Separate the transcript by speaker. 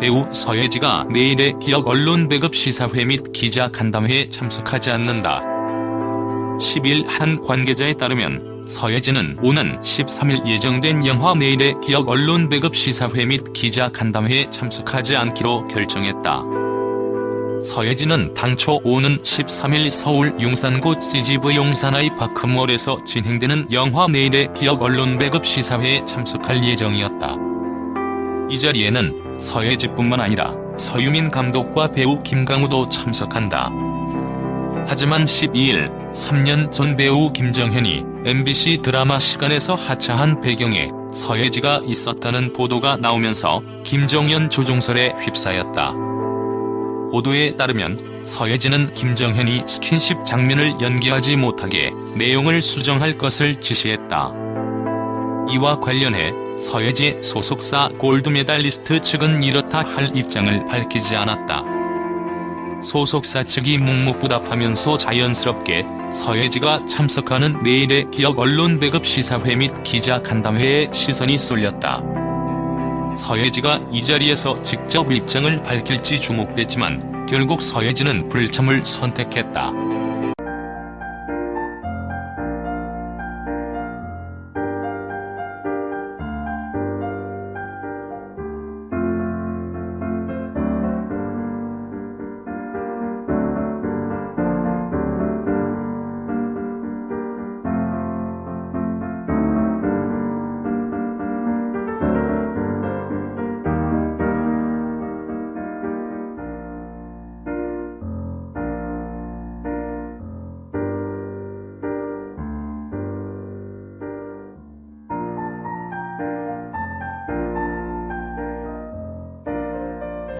Speaker 1: 배우 서예지가 내일의 기업 언론 배급 시사회 및 기자 간담회에 참석하지 않는다. 10일 한 관계자에 따르면 서예지는 오는 13일 예정된 영화 내일의 기업 언론 배급 시사회 및 기자 간담회에 참석하지 않기로 결정했다. 서예진은 당초 오는 13일 서울 용산구 CGV 용산아이 파크몰에서 진행되는 영화 내일의 기업 언론 배급 시사회에 참석할 예정이었다. 이 자리에는 서예지뿐만 아니라 서유민 감독과 배우 김강우도 참석한다. 하지만 12일 3년 전 배우 김정현이 MBC 드라마 시간에서 하차한 배경에 서예지가 있었다는 보도가 나오면서 김정현 조종설에 휩싸였다. 보도에 따르면 서예진은 김정현이 스킨십 장면을 연기하지 못하게 내용을 수정할 것을 지시했다. 이와 관련해 서예지 소속사 골드메달리스트 측은 이렇다 할 입장을 밝히지 않았다. 소속사 측이 묵묵부답하면서 자연스럽게 서예지가 참석하는 내일의 기업 언론 배급 시사회 및 기자 간담회에 시선이 쏠렸다. 서예지가 이 자리에서 직접 입장을 밝힐지 주목됐지만 결국 서예지는 불참을 선택했다.